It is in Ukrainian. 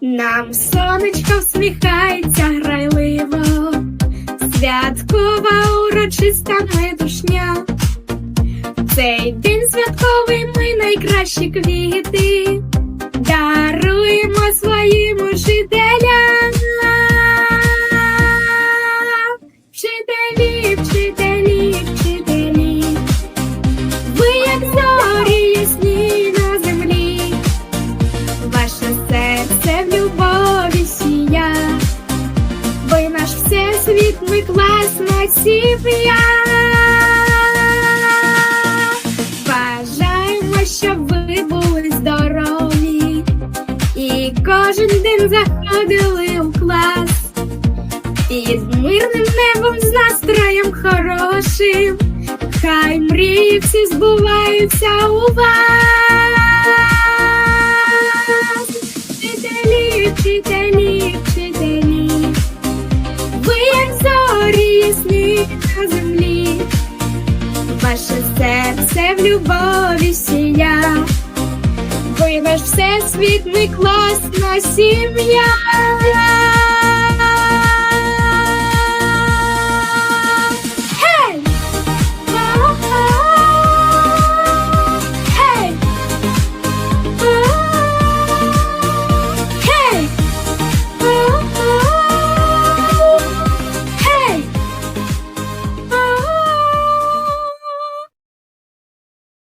Нам сонечко всміхається грайливо, святкова урочиста метушня. Цей день святковий ми найкращі квіти всесвіт, ми класна сім'я. Бажаємо, щоб ви були здорові і кожен день заходили у клас. Під мирним небом з настроєм хорошим, хай мрії всі збуваються у вас. Любові сія, ви наш всесвіт, ми класна сім'я.